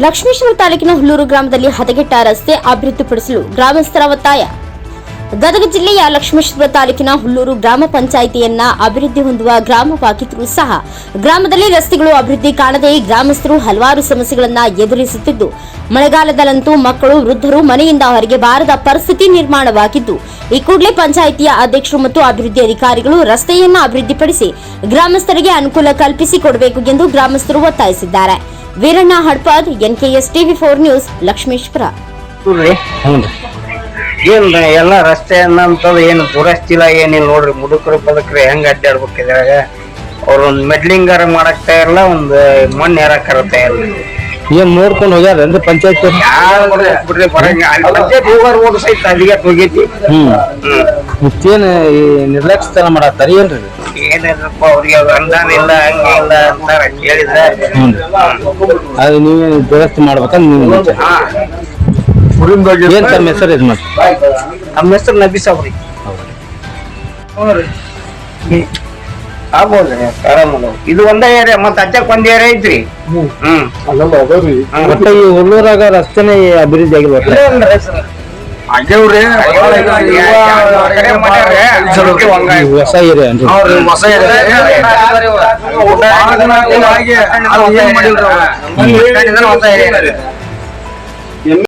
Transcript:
ಲಕ್ಷ್ಮೇಶ್ವರ ತಾಲೂಕಿನ ಹುಲ್ಲೂರು ಗ್ರಾಮದಲ್ಲಿ ಹದಗೆಟ್ಟ ರಸ್ತೆ ಅಭಿವೃದ್ಧಿಪಡಿಸಲು ಗ್ರಾಮಸ್ಥರ ಒತ್ತಾಯ. ಗದಗ ಜಿಲ್ಲೆಯ ಲಕ್ಷ್ಮೇಶ್ವರ ತಾಲೂಕಿನ ಹುಲ್ಲೂರು ಗ್ರಾಮ ಪಂಚಾಯಿತಿಯನ್ನ ಅಭಿವೃದ್ಧಿ ಹೊಂದುವ ಗ್ರಾಮವಾಗಿದ್ದರೂ ಸಹ ಗ್ರಾಮದಲ್ಲಿ ರಸ್ತೆಗಳು ಅಭಿವೃದ್ಧಿ ಕಾಣದೆ ಗ್ರಾಮಸ್ಥರು ಹಲವಾರು ಸಮಸ್ಯೆಗಳನ್ನ ಎದುರಿಸುತ್ತಿದ್ದು, ಮಳೆಗಾಲದಲ್ಲಂತೂ ಮಕ್ಕಳು, ವೃದ್ಧರು ಮನೆಯಿಂದ ಹೊರಗೆ ಬಾರದ ಪರಿಸ್ಥಿತಿ ನಿರ್ಮಾಣವಾಗಿದ್ದು, ಈ ಕೂಡಲೇ ಪಂಚಾಯಿತಿಯ ಅಧ್ಯಕ್ಷರು ಮತ್ತು ಅಭಿವೃದ್ಧಿ ಅಧಿಕಾರಿಗಳು ರಸ್ತೆಯನ್ನ ಅಭಿವೃದ್ಧಿಪಡಿಸಿ ಗ್ರಾಮಸ್ಥರಿಗೆ ಅನುಕೂಲ ಕಲ್ಪಿಸಿ ಕೊಡಬೇಕು ಎಂದು ಗ್ರಾಮಸ್ಥರು ಒತ್ತಾಯಿಸಿದ್ದಾರೆ. Veeranna Hadpad NKS TV four news Lakshmeshwar. ಏನ್ರಿ ಎಲ್ಲ ರಸ್ತೆ ಅನ್ನಂತದ್ ಏನು ದುರಸ್ತಿ ಇಲ್ಲ ಏನಿಲ್ಲ ನೋಡ್ರಿ. ಮುದುಕರು ಬದುಕ್ರಿ ಹೆಂಗ್ ಅಡ್ಡಾಡ್ಬೇಕು ಇದ್ರಾಗ? ಅವ್ರ ಒಂದ್ ಮೆಡ್ಲಿಂಗಾರ ಮಾಡಕ್ ತಯಾರಿಲ್ಲ ಒಂದ್ ಮಣ್ಣು ಏರಕ್ಕಾರ ತಯಾರಿಲ್ಲ. ಏನ್ ನೋಡ್ಕೊಂಡು ಹೋಗ್ಯಾರೇನ್ರಿ ಪಂಚಾಯತ್ ಬಿಡ್ರಿ ಬರಂಗ ಪಂಚಾಯತ್ ಹೋಗಾರ ಹೋದ ಸಹಿತ ಅಲ್ಲಿಗೆ ಹೋಗೈತಿ. ಹ್ಮ್. ಮತ್ತೇನ್ ಈ ನಿರ್ಲಕ್ಷ್ಯತನ ಮಾಡತ್ತಾರ ಏನ್ರಿ? ಏನಿಲ್ಲಪ್ಪ ಅವ್ರಿಗೆ ಅದು ಅನುದಾನ ಇಲ್ಲ ಹಂಗೆ ಇಲ್ಲ ಅಂತಾರ ಕೇಳಿದ್ರೆ. ಹ್ಮ್. ಅದು ನೀವೇ ದುರಸ್ತಿ ಮಾಡ್ಬೇಕಂತ ನೀವು. ಹಾ. ಏನ್ ತಮ್ಮ ಹೆಸರು ಇದು ಮತ್ತೆ? ನಮ್ಮ ಹೆಸರು ನಬಿ ಸಾಬ್ರಿ ಆಗ್ಬೋದ್ರಿ ಇದು ಒಂದೇ ಏರಿಯಾ ಮತ್ತೆ ಅಜ್ಜಕ್ ಒಂದ್ ಏರಿಯಾ ಐತ್ರಿ ಹ್ಮ್. ಒಟ್ಟ ಈ ಹುಲ್ಲೂರಾಗ ರಸ್ತೆನೇ ಅಭಿವೃದ್ಧಿ ಆಗಿಲ್ಲ ಒಟ್ಟ. ಆಗ್ಯಾವ್ರಿ ಈ ಹೊಸ ಏರಿಯಾ ಏನ್ರಿ ಹೊಸ ಏರಿಯಾ